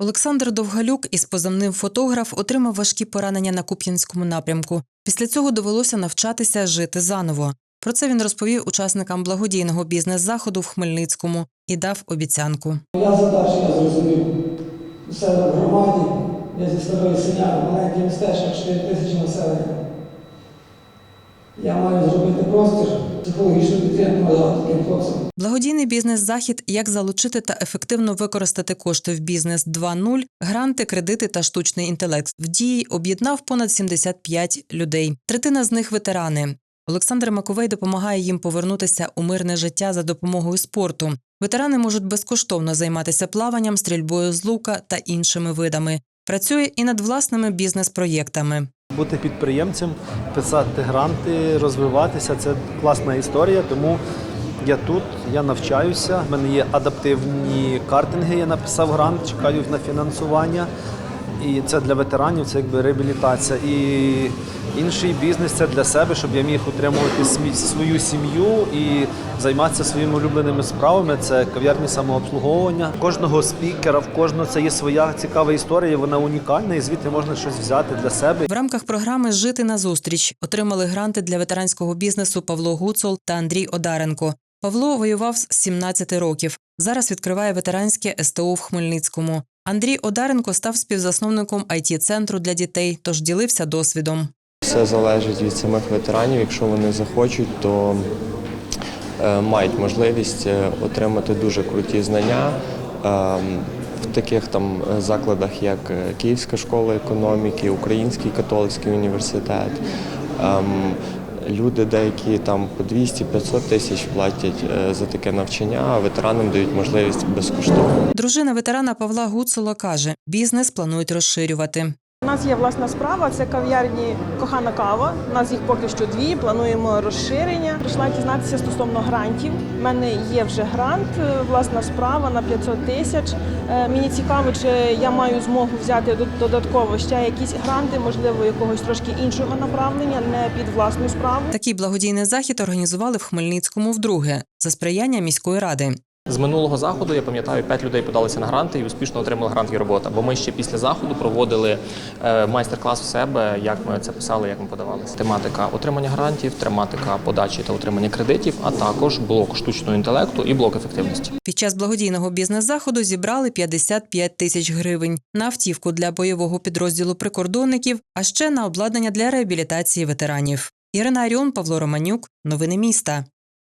Олександр Довгалюк із позивним фотограф отримав важкі поранення на Куп'янському напрямку. Після цього довелося навчатися жити заново. Про це він розповів учасникам благодійного бізнес-заходу в Хмельницькому і дав обіцянку. Я задачу я зрозумів. Себе в громаді, я зі старої синяри, маленький містечко, 4 тисячі населення. Я маю зробити простір, Благодійний бізнес-захід як залучити та ефективно використати кошти в бізнес 2.0, гранти, кредити та штучний інтелект в дії об'єднав понад 75 людей. Третина з них ветерани. Олександр Маковей допомагає їм повернутися у мирне життя за допомогою спорту. Ветерани можуть безкоштовно займатися плаванням, стрільбою з лука та іншими видами. Працює і над власними бізнес-проєктами. Бути підприємцем, писати гранти, розвиватися це класна історія. Тому я тут, я навчаюся. У мене є адаптивні картинги. Я написав грант, чекаю на фінансування. І це для ветеранів, це якби реабілітація. І інший бізнес це для себе, щоб я міг утримувати свою сім'ю і займатися своїми улюбленими справами. Це кав'ярні самообслуговування. Кожного спікера, в кожного це є своя цікава історія. Вона унікальна, і звідти можна щось взяти для себе. В рамках програми Жити назустріч отримали гранти для ветеранського бізнесу Павло Гуцул та Андрій Одаренко. Павло воював з 17 років. Зараз відкриває ветеранське СТО в Хмельницькому. Андрій Одаренко став співзасновником it центру для дітей, тож ділився досвідом. Все залежить від самих ветеранів. Якщо вони захочуть, то е, мають можливість е, отримати дуже круті знання е, в таких там закладах, як Київська школа економіки, Український католицький університет. Люди деякі там по 200-500 тисяч платять е, за таке навчання, а ветеранам дають можливість безкоштовно. Дружина ветерана Павла Гуцула каже, бізнес планують розширювати. У нас є власна справа, це кав'ярні Кохана кава. У нас їх поки що дві. Плануємо розширення. Прийшла дізнатися стосовно грантів. У мене є вже грант, е, власна справа на 500 тисяч. Е, Мені цікаво, чи я маю змогу взяти дод- додатково ще якісь гранти, можливо, якогось трошки іншого направлення, не під власну справу. Такий благодійний захід організували в Хмельницькому вдруге за сприяння міської ради. З минулого заходу я пам'ятаю, п'ять людей подалися на гранти і успішно отримали грант і робота. Бо ми ще після заходу проводили е, майстер-клас у себе, як ми це писали, як ми подавалися. Тематика отримання грантів, тематика подачі та отримання кредитів, а також блок штучного інтелекту і блок ефективності. Під час благодійного бізнес-заходу зібрали 55 тисяч гривень на автівку для бойового підрозділу прикордонників, а ще на обладнання для реабілітації ветеранів. Ірина Аріон, Павло Романюк. Новини міста.